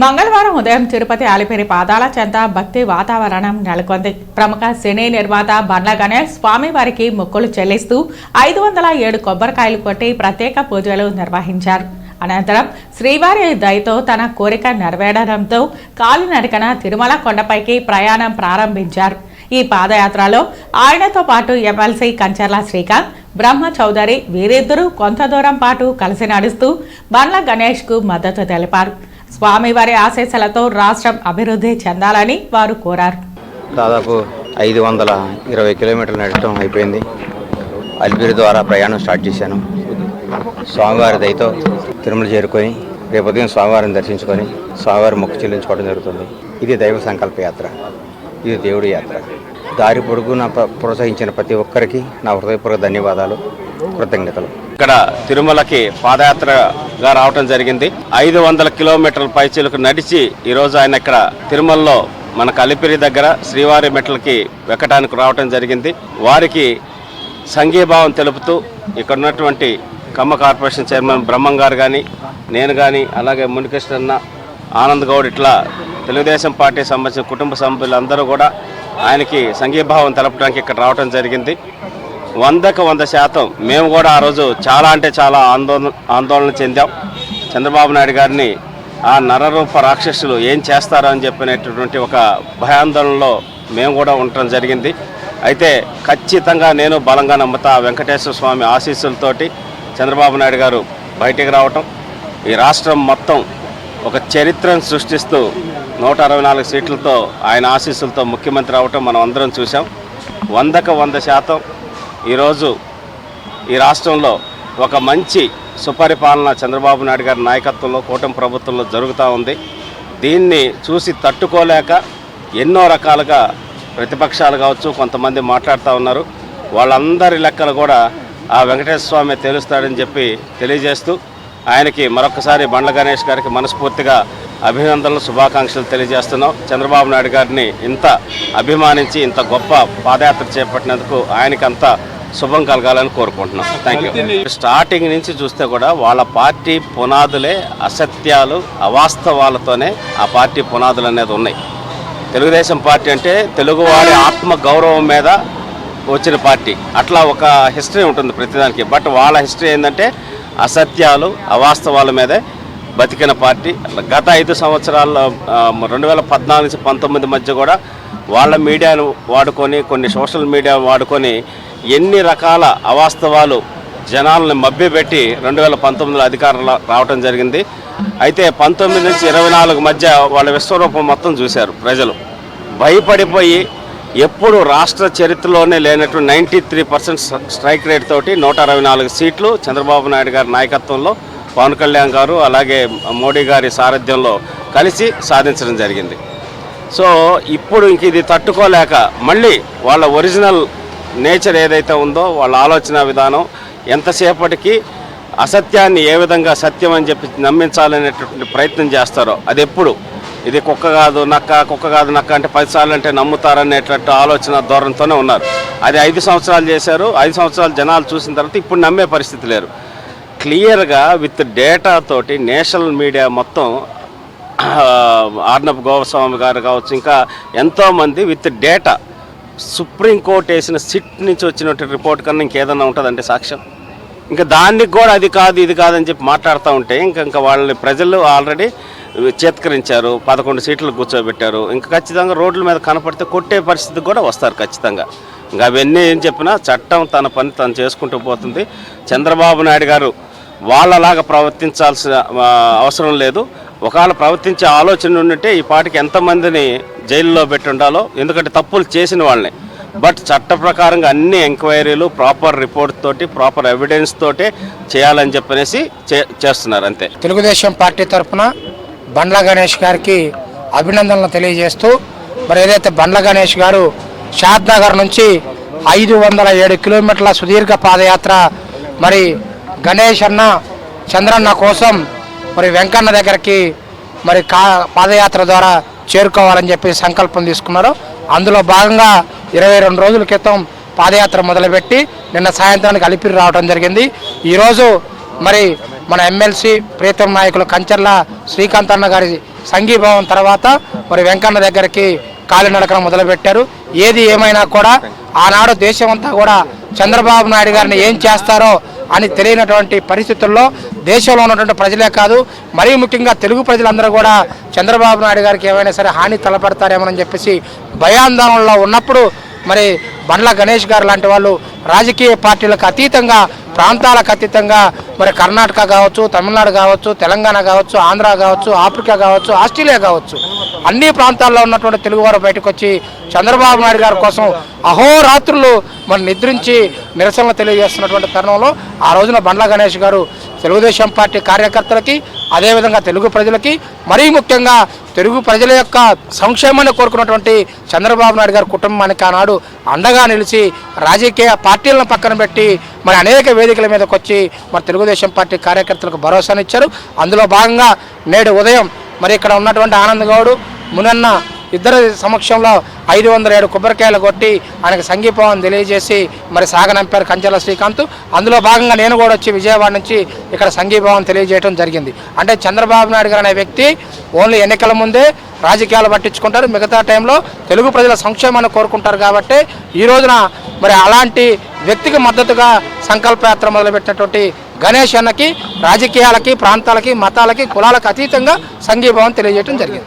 మంగళవారం ఉదయం తిరుపతి అలిపిరి పాదాల చెంత భక్తి వాతావరణం నెలకొంది. ప్రముఖ సినీ నిర్మాత బండ్ల గణేష్ స్వామివారికి మొక్కులు చెల్లిస్తూ ఐదు వందల ఏడు కొబ్బరికాయలు కొట్టి ప్రత్యేక పూజలు నిర్వహించారు. అనంతరం శ్రీవారి దయతో తన కోరిక నెరవేరడంతో కాలినడకన తిరుమల కొండపైకి ప్రయాణం ప్రారంభించారు. ఈ పాదయాత్రలో ఆయనతో పాటు ఎమ్మెల్సీ కంచర్ల శ్రీకాంత్ బ్రహ్మ చౌదరి వీరిద్దరూ కొంత దూరం పాటు కలిసి నడుస్తూ బండ్ల గణేష్కు మద్దతు తెలిపారు. స్వామివారి ఆశీస్సులతో రాష్ట్రం అభివృద్ధి చెందాలని వారు కోరారు. దాదాపు ఐదు వందల ఇరవై కిలోమీటర్లు నడటం అయిపోయింది. అలిపిరి ద్వారా ప్రయాణం స్టార్ట్ చేశాను. స్వామివారి దయతో తిరుమల చేరుకొని రేపు ఉదయం స్వామివారిని దర్శించుకొని స్వామివారి మొక్కు చెల్లించుకోవడం జరుగుతుంది. ఇది దైవ సంకల్ప యాత్ర. ఇది దేవుడి యాత్ర. దారి పొడుగు ప్ర- ప్రోత్సహించిన ప్రతి ఒక్కరికి నా హృదయపూర్వక ధన్యవాదాలు. కృతజ్ఞతలు. ఇక్కడ తిరుమలకి పాదయాత్రగా రావటం జరిగింది. ఐదు వందల కిలోమీటర్ల పైచీలకు నడిచి ఈరోజు ఆయన ఇక్కడ తిరుమలలో మన కలిపిరి దగ్గర శ్రీవారి మెట్లకి వెక్కడానికి రావటం జరిగింది. వారికి సంఘీభావం తెలుపుతూ ఇక్కడ ఉన్నటువంటి కమ్మ కార్పొరేషన్ చైర్మన్ బ్రహ్మం గారు కానీ నేను కానీ అలాగే మునికృష్ణన్న ఆనంద్ గౌడ్ ఇట్లా తెలుగుదేశం పార్టీ సంబంధించిన కుటుంబ సభ్యులందరూ కూడా ఆయనకి సంఘీభావం తెలపడానికి ఇక్కడ రావటం జరిగింది. వందకు వంద శాతం మేము కూడా ఆ రోజు చాలా అంటే చాలా ఆందోళన ఆందోళన చెందాం. చంద్రబాబు నాయుడు గారిని ఆ నరరూప రాక్షసులు ఏం చేస్తారో అని చెప్పినటువంటి ఒక భయాందోళనలో మేము కూడా ఉండటం జరిగింది. అయితే ఖచ్చితంగా నేను బలంగా నమ్ముతా వెంకటేశ్వర స్వామి ఆశీస్సులతోటి చంద్రబాబు నాయుడు గారు బయటికి రావటం. ఈ రాష్ట్రం మొత్తం ఒక చరిత్రను సృష్టిస్తూ నూట అరవై నాలుగు సీట్లతో ఆయన ఆశీస్సులతో ముఖ్యమంత్రి అవటం మనం అందరం చూసాం వందకు వంద శాతం ఈరోజు ఈ రాష్ట్రంలో ఒక మంచి సుపరిపాలన చంద్రబాబు నాయుడు గారి నాయకత్వంలో కూటమి ప్రభుత్వంలో జరుగుతూ ఉంది. దీన్ని చూసి తట్టుకోలేక ఎన్నో రకాలుగా ప్రతిపక్షాలు కావచ్చు కొంతమంది మాట్లాడుతూ ఉన్నారు. వాళ్ళందరి లెక్కలు కూడా ఆ వెంకటేశ్వర స్వామి తెలుస్తాడని చెప్పి తెలియజేస్తూ ఆయనకి మరొకసారి బండ్ల గణేష్ గారికి మనస్ఫూర్తిగా అభినందనలు శుభాకాంక్షలు తెలియజేస్తున్నాం. చంద్రబాబు నాయుడు గారిని ఇంత అభిమానించి ఇంత గొప్ప పాదయాత్ర చేపట్టినందుకు ఆయనకి అంత శుభం కలగాలని కోరుకుంటున్నాం. థ్యాంక్ యూ స్టార్టింగ్ నుంచి చూస్తే కూడా వాళ్ళ పార్టీ పునాదులే అసత్యాలు అవాస్తవాలతోనే ఆ పార్టీ పునాదులు అనేది ఉన్నాయి. తెలుగుదేశం పార్టీ అంటే తెలుగువాడి ఆత్మ గౌరవం మీద వచ్చిన పార్టీ. అట్లా ఒక హిస్టరీ ఉంటుంది ప్రతిదానికి. బట్ వాళ్ళ హిస్టరీ ఏంటంటే అసత్యాలు అవాస్తవాల మీదే బతికిన పార్టీ. గత ఐదు సంవత్సరాల్లో రెండు వేల పద్నాలుగు నుంచి పంతొమ్మిది మధ్య కూడా వాళ్ళ మీడియాను వాడుకొని కొన్ని సోషల్ మీడియా వాడుకొని ఎన్ని రకాల అవాస్తవాలు జనాలను మభ్యపెట్టి రెండు వేల పంతొమ్మిదిలో అధికారంలో రావటం జరిగింది. అయితే పంతొమ్మిది నుంచి ఇరవై నాలుగు మధ్య వాళ్ళ విశ్వరూపం మొత్తం చూశారు ప్రజలు. భయపడిపోయి ఎప్పుడు రాష్ట్ర చరిత్రలోనే లేనటువంటి ninety three percent strike rate తోటి నూట అరవై నాలుగు సీట్లు చంద్రబాబు నాయుడు గారి నాయకత్వంలో పవన్ కళ్యాణ్ గారు అలాగే మోడీ గారి సారథ్యంలో కలిసి సాధించడం జరిగింది. సో ఇప్పుడు ఇంక ఇది తట్టుకోలేక మళ్ళీ వాళ్ళ ఒరిజినల్ నేచర్ ఏదైతే ఉందో వాళ్ళ ఆలోచన విధానం ఎంతసేపటికి అసత్యాన్ని ఏ విధంగా సత్యం అని చెప్పి నమ్మించాలనేటటువంటి ప్రయత్నం చేస్తారో అది ఎప్పుడు ఇది కుక్క కాదు నక్క కుక్క కాదు నక్క అంటే పదిసార్లు అంటే నమ్ముతారనేటట్టు ఆలోచన ధోరణితోనే ఉన్నారు. అది ఐదు సంవత్సరాలు చేశారు ఐదు సంవత్సరాలు జనాలు చూసిన తర్వాత ఇప్పుడు నమ్మే పరిస్థితి లేరు క్లియర్గా విత్ డేటా తోటి నేషనల్ మీడియా మొత్తం ఆర్నబ్ గోస్వామి గారు కావచ్చు ఇంకా ఎంతోమంది విత్ డేటా. సుప్రీంకోర్టు వేసిన సిట్ నుంచి వచ్చినటువంటి రిపోర్ట్ కన్నా ఇంకేదన్నా ఉంటుందంటే సాక్ష్యం? ఇంకా దానికి కూడా అది కాదు ఇది కాదని చెప్పి మాట్లాడుతూ ఉంటే ఇంకా ఇంకా వాళ్ళని ప్రజలు ఆల్రెడీ చేత్కరించారు పదకొండు సీట్లు కూర్చోబెట్టారు. ఇంకా ఖచ్చితంగా రోడ్ల మీద కనపడితే కొట్టే పరిస్థితికి కూడా వస్తారు ఖచ్చితంగా. ఇంకా అవన్నీ ఏం చెప్పినా చట్టం తన పని తను చేసుకుంటూ పోతుంది. చంద్రబాబు నాయుడు గారు వాళ్ళలాగా ప్రవర్తించాల్సిన అవసరం లేదు. ఒకవేళ ప్రవర్తించే ఆలోచన ఉంటే ఈ పాటికి ఎంతమందిని జైల్లో పెట్టి ఉండాలో ఎందుకంటే తప్పులు చేసిన వాళ్ళని. బట్ చట్ట ప్రకారంగా అన్ని ఎంక్వైరీలు ప్రాపర్ రిపోర్ట్ తోటి ప్రాపర్ ఎవిడెన్స్ తోటి చేయాలని చెప్పనేసి చే చేస్తున్నారు అంతే. తెలుగుదేశం పార్టీ తరఫున బండ్ల గణేష్ గారికి అభినందనలు తెలియజేస్తూ మరి ఏదైతే బండ్ల గణేష్ గారు షాద్ నగర్ నుంచి ఐదు వందల ఏడు కిలోమీటర్ల సుదీర్ఘ పాదయాత్ర మరి గణేష్ అన్న చంద్రన్న కోసం మరి వెంకన్న దగ్గరికి మరి కా పాదయాత్ర ద్వారా చేరుకోవాలని చెప్పి సంకల్పం తీసుకున్నారు. అందులో భాగంగా ఇరవై రెండు రోజుల క్రితం పాదయాత్ర మొదలుపెట్టి నిన్న సాయంత్రానికి అలిపిరి రావడం జరిగింది. ఈరోజు మరి మన ఎమ్మెల్సీ ప్రీతం నాయకులు కంచర్ల శ్రీకాంత్ అన్న గారి సంఘీభావం తర్వాత మరి వెంకన్న దగ్గరికి కాలినడకన మొదలుపెట్టారు. ఏది ఏమైనా కూడా ఆనాడు దేశమంతా కూడా చంద్రబాబు నాయుడు గారిని ఏం చేస్తారో అని తెలియనటువంటి పరిస్థితుల్లో దేశంలో ఉన్నటువంటి ప్రజలే కాదు మరీ ముఖ్యంగా తెలుగు ప్రజలందరూ కూడా చంద్రబాబు నాయుడు గారికి ఏమైనా సరే హాని తలపడతారేమోనని చెప్పేసి భయాందోళనలో ఉన్నప్పుడు మరి బండ్ల గణేష్ గారు లాంటి వాళ్ళు రాజకీయ పార్టీలకు అతీతంగా ప్రాంతాలకు అతీతంగా మరి కర్ణాటక కావచ్చు తమిళనాడు కావచ్చు తెలంగాణ కావచ్చు ఆంధ్ర కావచ్చు ఆఫ్రికా కావచ్చు ఆస్ట్రేలియా కావచ్చు అన్ని ప్రాంతాల్లో ఉన్నటువంటి తెలుగువారు బయటకు వచ్చి చంద్రబాబు నాయుడు గారి కోసం అహోరాత్రులు మనం నిద్రించి నిరసనలు తెలియజేస్తున్నటువంటి తరుణంలో ఆ రోజున బండ్ల గణేష్ గారు తెలుగుదేశం పార్టీ కార్యకర్తలకి అదేవిధంగా తెలుగు ప్రజలకి మరీ ముఖ్యంగా తెలుగు ప్రజల యొక్క సంక్షేమాన్ని కోరుకున్నటువంటి చంద్రబాబు నాయుడు గారి కుటుంబానికి ఆనాడు అండగా నిలిచి రాజకీయ పార్టీలను పక్కన పెట్టి మరి అనేక వేదికల మీదకి వచ్చి మరి తెలుగుదేశం పార్టీ కార్యకర్తలకు భరోసానిచ్చారు. అందులో భాగంగా నేడు ఉదయం మరి ఇక్కడ ఉన్నటువంటి ఆనంద్ గౌడ్ మునన్న ఇద్దరి సమక్షంలో ఐదు వందల ఏడు కొబ్బరికాయలు కొట్టి ఆయనకు సంఘీభావం తెలియజేసి మరి సాగనంపారు కంచెల శ్రీకాంత్. అందులో భాగంగా నేను కూడా వచ్చి విజయవాడ నుంచి ఇక్కడ సంఘీభావం తెలియజేయడం జరిగింది. అంటే చంద్రబాబు నాయుడు గారు అనే వ్యక్తి ఓన్లీ ఎన్నికల ముందే రాజకీయాలు పట్టించుకుంటారు. మిగతా టైంలో తెలుగు ప్రజల సంక్షేమాన్ని కోరుకుంటారు కాబట్టి ఈ రోజున మరి అలాంటి వ్యక్తికి మద్దతుగా సంకల్పయాత్ర మొదలుపెట్టినటువంటి గణేష్ అన్నకి రాజకీయాలకి ప్రాంతాలకి మతాలకి కులాలకు అతీతంగా సంఘీభావం తెలియజేయడం జరిగింది.